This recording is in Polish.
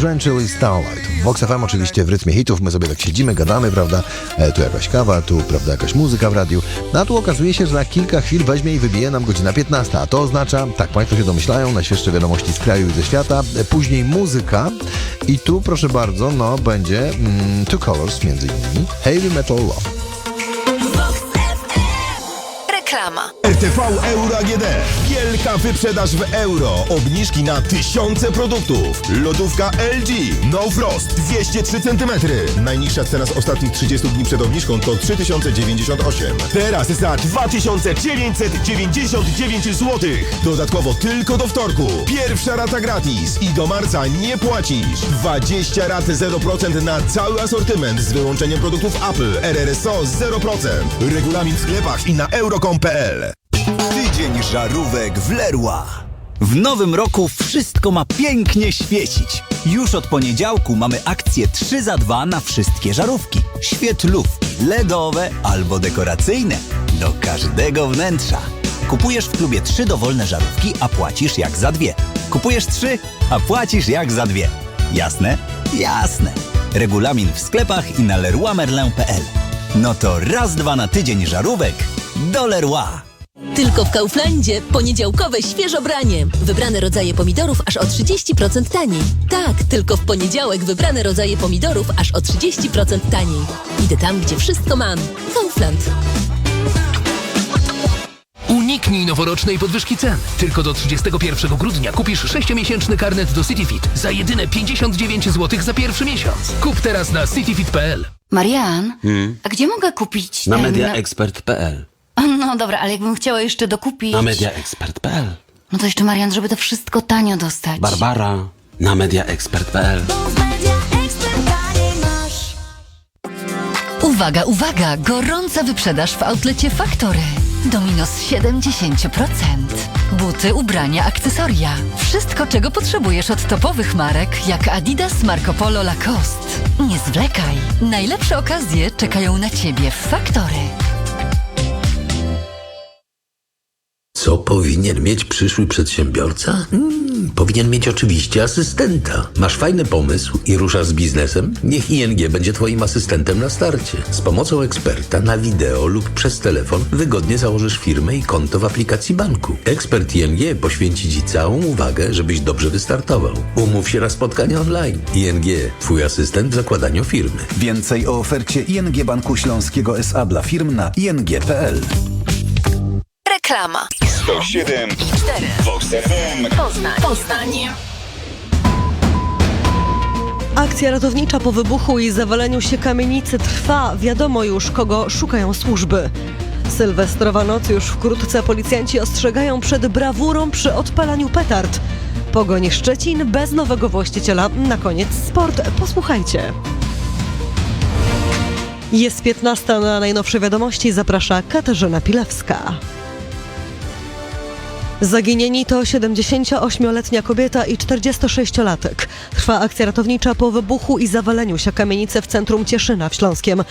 Drenchily Starlight. W Vox FM oczywiście w rytmie hitów, my sobie tak siedzimy, gadamy, prawda? E, tu jakaś kawa, tu, prawda, jakaś muzyka w radiu. No a tu okazuje się, że za kilka chwil weźmie i wybije nam godzina 15, a to oznacza, tak Państwo się domyślają, najświeższe wiadomości z kraju i ze świata, e, później muzyka i tu, proszę bardzo, no będzie mm, Two Colors między innymi, Heavy Metal Love. Reklama. RTV Euro AGD. Wielka wyprzedaż w euro. Obniżki na tysiące produktów. Lodówka LG. No Frost 203 cm. Najniższa cena z ostatnich 30 dni przed obniżką to 3098. Teraz za 2999 zł. Dodatkowo tylko do wtorku. Pierwsza rata gratis i do marca nie płacisz. 20 rat 0% na cały asortyment z wyłączeniem produktów Apple. RRSO 0%. Regulamin w sklepach i na euro.com.pl. Tydzień żarówek w Leroy. W nowym roku wszystko ma pięknie świecić. Już od poniedziałku mamy akcję 3 za 2 na wszystkie żarówki. Świetlówki, LEDowe albo dekoracyjne. Do każdego wnętrza. Kupujesz w klubie 3 dowolne żarówki, a płacisz jak za dwie. Kupujesz 3, a płacisz jak za dwie. Jasne? Jasne. Regulamin w sklepach i na leroymerlin.pl. No to raz, dwa na tydzień żarówek do Leroy. Tylko w Kauflandzie poniedziałkowe świeżobranie. Wybrane rodzaje pomidorów aż o 30% taniej. Tak, tylko w poniedziałek wybrane rodzaje pomidorów aż o 30% taniej. Idę tam, gdzie wszystko mam. Kaufland. Uniknij noworocznej podwyżki cen. Tylko do 31 grudnia kupisz 6-miesięczny karnet do CityFit za jedyne 59 zł za pierwszy miesiąc. Kup teraz na cityfit.pl. Marian, a gdzie mogę kupić Hmm? Na ten... mediaexpert.pl. No dobra, ale jakbym chciała jeszcze dokupić... Na mediaexpert.pl. No to jeszcze Marian, żeby to wszystko tanio dostać. Barbara. Na mediaexpert.pl. Uwaga, uwaga! Gorąca wyprzedaż w outlecie Factory. Do minus 70%. Buty, ubrania, akcesoria. Wszystko, czego potrzebujesz od topowych marek, jak Adidas, Marco Polo, Lacoste. Nie zwlekaj. Najlepsze okazje czekają na Ciebie w Factory. Co powinien mieć przyszły przedsiębiorca? Hmm, powinien mieć oczywiście asystenta. Masz fajny pomysł i ruszasz z biznesem? Niech ING będzie Twoim asystentem na starcie. Z pomocą eksperta na wideo lub przez telefon wygodnie założysz firmę i konto w aplikacji banku. Ekspert ING poświęci Ci całą uwagę, żebyś dobrze wystartował. Umów się na spotkanie online. ING, Twój asystent w zakładaniu firmy. Więcej o ofercie ING Banku Śląskiego SA dla firm na ing.pl. Reklama. 107 4. Vox FM. Poznań. Poznań. Akcja ratownicza po wybuchu i zawaleniu się kamienicy trwa. Wiadomo już, kogo szukają służby. Sylwestrowa noc już wkrótce policjanci ostrzegają przed brawurą przy odpalaniu petard. Pogoń Szczecin bez nowego właściciela. Na koniec sport. Posłuchajcie. Jest 15 na najnowsze wiadomości. Zaprasza Katarzyna Pilewska. Zaginieni to 78-letnia kobieta i 46-latek. Trwa akcja ratownicza po wybuchu i zawaleniu się kamienicy w centrum Cieszyna w Śląskiem.